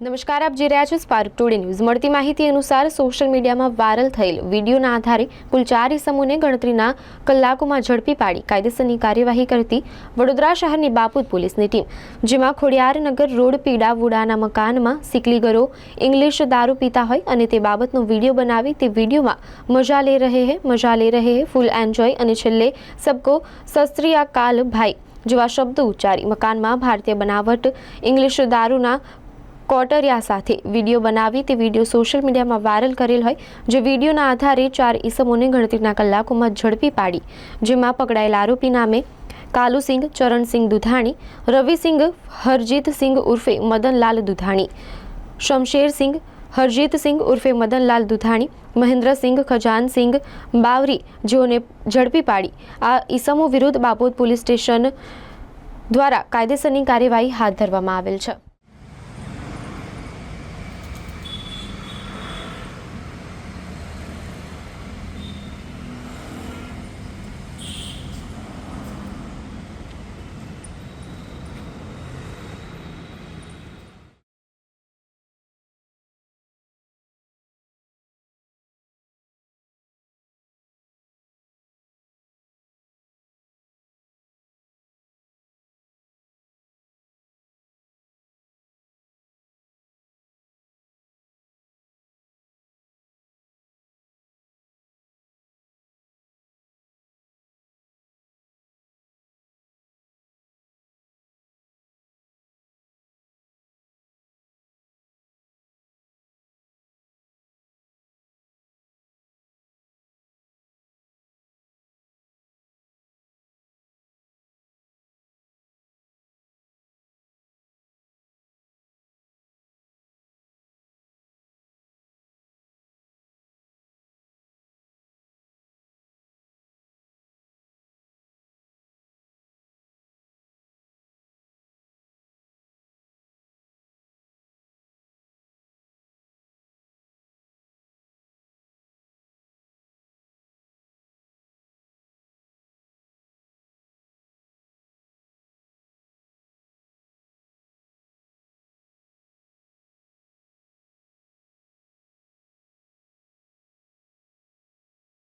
નમસ્કાર, આપ જોઈ રહ્યા છો સ્પાર્ક ટુડે ન્યૂઝ મળતી માહિતી અનુસાર સોશિયલ મીડિયામાં વાયરલ થયેલ વિડીયોના આધારે કુલ ચાર ઇસમોને ગણતરીના કલાકોમાં ઝડપી પાડી કાયદેસરની કાર્યવાહી કરતી વડોદરા શહેરની બાપુદ પોલીસની ટીમ, જેમાં ખોડિયારનગર રોડ પીડા વુડાના મકાનમાં સિકલીગરો ઇંગ્લિશ દારૂ પીતા હોય અને તે બાબતનો વીડિયો બનાવી તે વિડીયોમાં મજા લે રહે હે, મજા લે રહે હે ફૂલ એન્જોય અને છેલ્લે સબકો સસ્ત્રીયાકાલ ભાઈ જેવા શબ્દો ઉચ્ચારી મકાનમાં ભારતીય બનાવટ ઇંગ્લિશ દારૂના કોટરિયા સાથે વીડિયો બનાવી તે વીડિયો સોશિયલ મીડિયામાં વાયરલ કરેલ હોય, જે વિડીયોના આધારે ચાર ઈસમોને ગણતરીના કલાકોમાં ઝડપી પાડી, જેમાં પકડાયેલ આરોપી નામે કાલુસિંહ, ચરણસિંહ દુધાણી, રવિસિંહ, હરજીતસિંહ ઉર્ફે મદનલાલ દુધાણી, શમશેરસિંહ, હરજીતસિંહ ઉર્ફે મદનલાલ દુધાણી, મહેન્દ્રસિંહ ખજાનસિંહ બાવરી જેઓને ઝડપી પાડી. આ ઈસમો વિરુદ્ધ બાપોદ પોલીસ સ્ટેશન દ્વારા કાયદેસરની કાર્યવાહી હાથ ધરવામાં આવેલ છે.